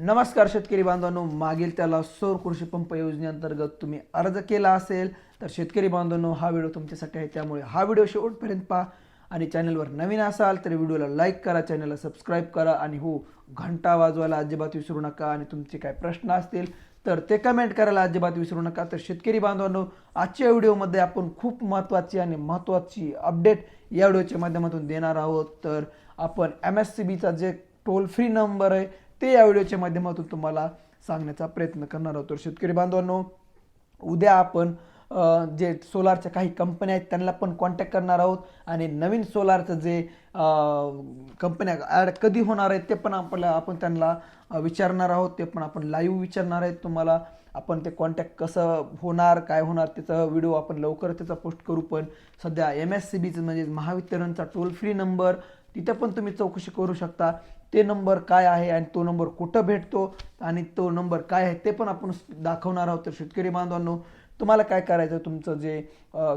नमस्कार शेतकरी बांधवांनो मागील त्याला सौर कृषी पंप योजनेअंतर्गत तुम्ही अर्ज केला असेल तर शेतकरी बांधवांनो हा व्हिडिओ तुमच्यासाठी आहे त्यामुळे हा व्हिडिओ शेवटपर्यंत पहा. आणि चॅनलवर नवीन असाल तर व्हिडिओला लाईक करा चॅनलला सबस्क्राईब करा आणि हो घंटा वाजवायला अजिबात विसरू नका. आणि तुमचे काय प्रश्न असतील तर ते कमेंट करायला अजिबात विसरू नका. तर शेतकरी बांधवांनो आजच्या व्हिडिओमध्ये आपण खूप महत्त्वाची आणि महत्त्वाची अपडेट या व्हिडिओच्या माध्यमातून देणार आहोत. तर आपण एम एस सी बीचा जे टोल फ्री नंबर आहे ते या व्हिडिओच्या माध्यमातून तुम्हाला सांगण्याचा प्रयत्न करणार आहोत. तर शेतकरी बांधवांनो उद्या आपण जे सोलारच्या काही कंपन्या आहेत त्यांना पण कॉन्टॅक्ट करणार आहोत आणि नवीन सोलारचं जे कंपन्या ॲड कधी होणार आहेत ते पण आपल्याला आपण त्यांना विचारणार आहोत. ते पण आपण लाईव्ह विचारणार आहेत तुम्हाला. आपण ते कॉन्टॅक्ट कसं होणार काय होणार त्याचा व्हिडिओ आपण लवकर त्याचा पोस्ट करू पण. सध्या एम एस सी बीचं म्हणजे महावितरणचा टोल फ्री नंबर तिथं पण तुम्ही चौकशी करू शकता. ते नंबर काय आहे आणि तो नंबर कुठं भेटतो आणि तो नंबर काय आहे ते पण आपण दाखवणार आहोत. तर शेतकरी बांधवांनो तुम्हाला काय करायचं तुमचं जे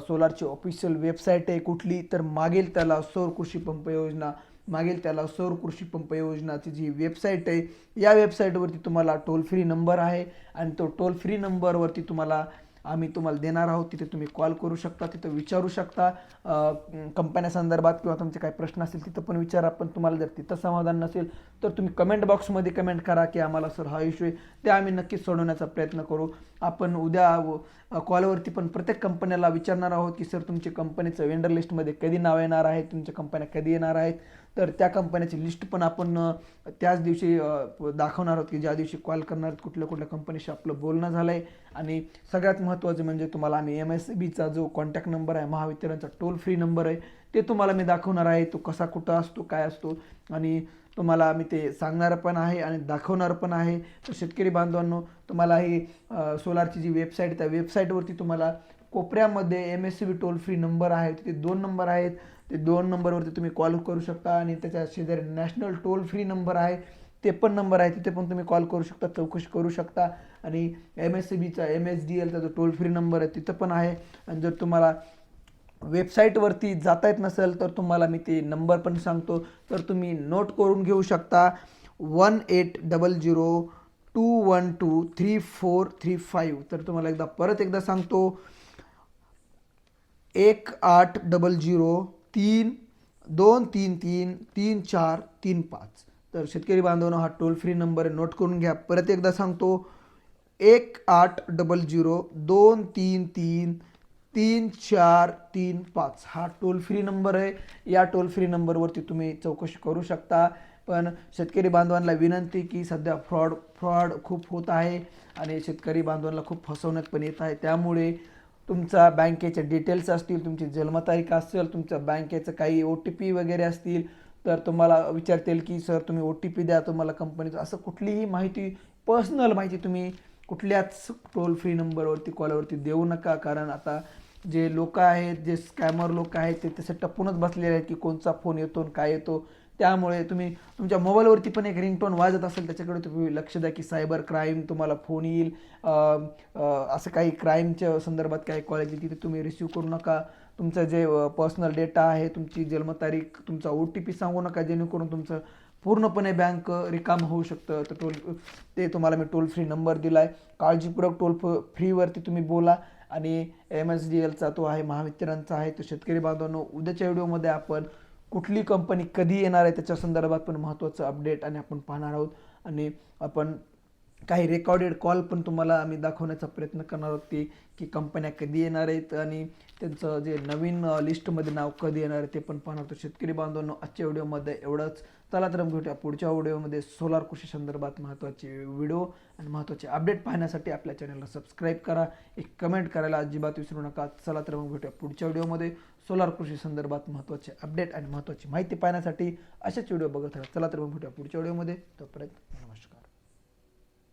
सोलारची ऑफिशियल वेबसाईट आहे कुठली तर मागील त्याला सौर कृषी पंप योजना मागील त्याला सौर कृषी पंप योजनाची जी वेबसाईट आहे या वेबसाईटवरती तुम्हाला टोल फ्री नंबर आहे आणि तो टोल फ्री नंबरवरती तुम्हाला आम्ही तुम्हाला देणार आहोत तिथे तुम्ही कॉल करू शकता तिथं विचारू शकता. कंपन्या संदर्भात किंवा तुमचे काही प्रश्न असतील तिथं पण विचारा. पण तुम्हाला जर तिथं समाधान नसेल तर तुम्ही कमेंट बॉक्समध्ये कमेंट करा की आम्हाला सर हा इश्यू आहे. ते आम्ही नक्कीच सोडवण्याचा प्रयत्न करू. आपण उद्या कॉलवरती पण प्रत्येक कंपन्याला विचारणार आहोत की सर तुमच्या कंपनीचं वेंडर लिस्टमध्ये कधी नाव येणार आहे? तुमच्या कंपन्या कधी येणार आहेत? तर त्या कंपन्याची लिस्ट पण आपण त्याच दिवशी दाखवणार आहोत की ज्या दिवशी कॉल करणार आहोत कुठल्या कुठल्या कंपनीशी आपलं बोलणं झालं आहे आणि सगळ्यात महत्त्वाचं म्हणजे तुम्हाला आम्ही एम एस बीचा जो कॉन्टॅक्ट नंबर आहे महावितरणचा टोल फ्री नंबर आहे ते तुम्हाला मी दाखवणार आहे. तो कसा कुठं असतो काय असतो. आणि तुम्हाला मी ते सांगणार पण आहे आणि दाखवणार पण आहे. तर शेतकरी बांधवांनो तुम्हाला ही सोलारची जी वेबसाईट त्या वेबसाईटवरती तुम्हाला कोपऱ्यामध्ये M S C B toll free number आहे तिथे दोन नंबर आहेत. ते दोन नंबरवरती तुम्ही कॉल करू शकता आणि त्याच्या शेजारी नॅशनल टोल फ्री नंबर आहे. ते पण नंबर आहे तिथे पण तुम्ही कॉल करू शकता चौकशी करू शकता. आणि एम एस सी बीचा एम एस डी एलचा जो टोल फ्री नंबर आहे तिथं पण आहे. आणि जर तुम्हाला वेबसाईटवरती जाता येत नसेल तर तुम्हाला मी ते नंबर पण सांगतो. तर तुम्ही नोट करून घेऊ शकता. One eight double zero two one two three four three five तर तुम्हाला एकदा परत एकदा सांगतो. एक आठ डबल झिरो तीन दोन तीन तीन तीन चार तीन पाच. तर शेतकरी बांधवांनो हा टोल फ्री नंबर नोट करून घ्या. परत एकदा सांगतो एक आठ डबल झिरो दोन तीन तीन तीन चार तीन पाच. हा टोल फ्री नंबर आहे. या टोल फ्री नंबरवरती तुम्ही चौकशी करू शकता. पण शेतकरी बांधवांना विनंती की सध्या फ्रॉड फ्रॉड खूप होत आहे आणि शेतकरी बांधवांना खूप फसवण्यात पण येत आहे. त्यामुळे तुमचा बँकेचे डिटेल्स असतील तुमची जन्मतारीख असेल तुमच्या बँकेचं काही ओ टी पी वगैरे असतील तर तुम्हाला विचारतील की सर तुम्ही ओ टी पी द्या तुम्हाला कंपनीचं असं कुठलीही माहिती पर्सनल माहिती तुम्ही कुठल्याच टोल फ्री नंबरवरती कॉलवरती देऊ नका. कारण आता जे लोक आहेत जे स्कॅमर लोक आहेत ते तसे टपूनच बसलेले आहेत की कोणचा फोन येतो आणि काय येतो. त्यामुळे तुम्ही तुमच्या मोबाईलवरती पण एक रिंगटोन वाजत असेल त्याच्याकडे तुम्ही लक्ष द्या की सायबर क्राईम तुम्हाला फोन येईल. असं काही क्राईमच्या संदर्भात काही कॉल येतील तिथे तुम्ही रिसीव करू नका. तुमचं जे पर्सनल डेटा आहे तुमची जन्मतारीख तुमचा ओ टी पी सांगू नका जेणेकरून तुमचं पूर्णपणे बँक रिकाम होऊ शकतं. तर टोल ते तुम्हाला मी टोल फ्री नंबर दिला आहे काळजीपूर्वक टोल फ्रीवरती तुम्ही बोला. आणि एम एस डी एलचा तो आहे महावितरणचा आहे. तो शेतकरी बांधवांनो उद्याच्या व्हिडिओमध्ये आपण कुठली कंपनी कधी येणार आहे त्याच्या संदर्भात पण महत्त्वाचं अपडेट आणि आपण पाहणार आहोत. आणि आपण काही रेकॉर्डेड कॉल पण तुम्हाला आम्ही दाखवण्याचा प्रयत्न करणार आहोत की की कंपन्या कधी येणार आहेत आणि त्यांचं जे नवीन लिस्टमध्ये नाव कधी येणार आहे ते पण पाहणार होतो शेतकरी बांधवांनो आजच्या व्हिडिओमध्ये एवढंच. चला तर भेटूया पुढच्या व्हिडिओमध्ये सोलार कृषी संदर्भात महत्त्वाचे व्हिडिओ आणि महत्त्वाचे अपडेट पाहण्यासाठी आपल्या चॅनलला सबस्क्राईब करा. एक कमेंट करायला अजिबात विसरू नका. चला तर मग भेटूया पुढच्या व्हिडिओमध्ये सोलार कृषी संदर्भात महत्त्वाचे अपडेट आणि महत्त्वाची माहिती पाहण्यासाठी असेच व्हिडिओ बघत राहा. चला तर मग भेटूया पुढच्या व्हिडिओमध्ये तोपर्यंत नमस्कार.